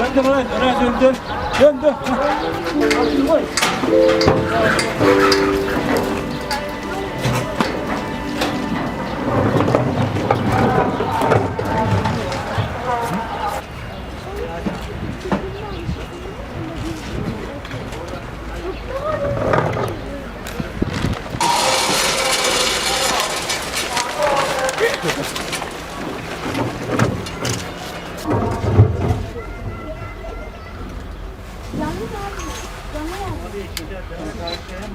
dön oraya, oraya dön, dön. Dön, dön. Hah. Koy.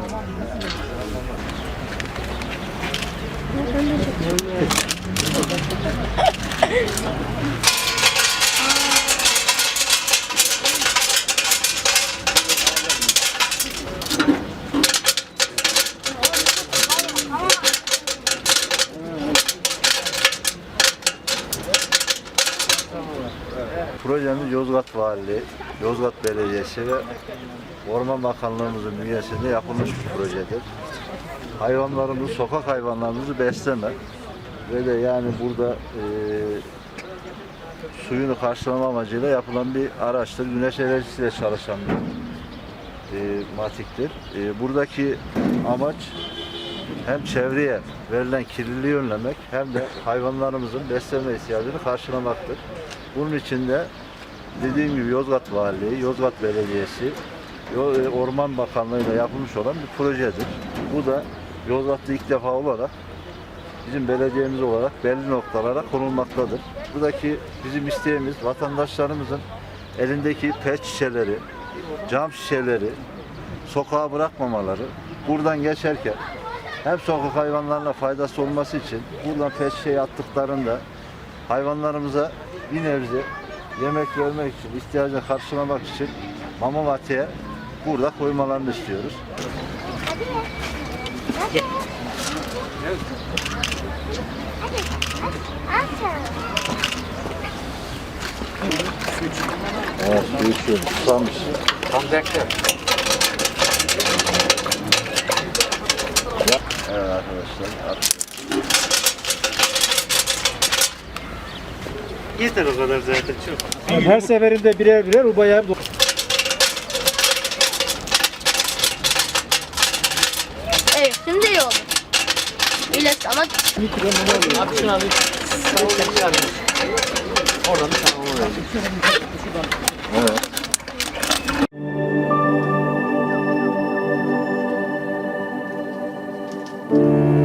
Projemiz Yozgat Valiliği, Yozgat Belediyesi ve Orman Bakanlığımızın bünyesinde yapılmış bir projedir. Hayvanlarımızı, sokak hayvanlarımızı besleme ve de yani burada e, suyunu karşılama amacıyla yapılan bir araçtır. Güneş enerjisiyle çalışan bir e, matiktir. E, buradaki amaç hem çevreye verilen kirliliği önlemek hem de hayvanlarımızın beslenme ihtiyacını karşılamaktır. Bunun için de dediğim gibi Yozgat Valiliği, Yozgat Belediyesi, e, Orman Bakanlığı ile yapılmış olan bir projedir. Bu da Yozgat'ta ilk defa olarak bizim belediyemiz olarak belli noktalara konulmaktadır. Buradaki bizim isteğimiz vatandaşlarımızın elindeki pet şişeleri, cam şişeleri sokağa bırakmamaları, buradan geçerken hem sokak hayvanlarına faydası olması için buradan pet şişeyi attıklarında hayvanlarımıza bir nebze yemek vermek için, ihtiyacını karşılamak için mama matiye burada koymalarını istiyoruz. Evet, su içiyorum. Susamış. Ya, Evet arkadaşlar. Yeter o kadar zaten çok. Her seferinde birer birer bir Evet şimdi iyi oldu. Öyle ama Abi şunu alayım. Oradan bir tane onu. Evet. Amen.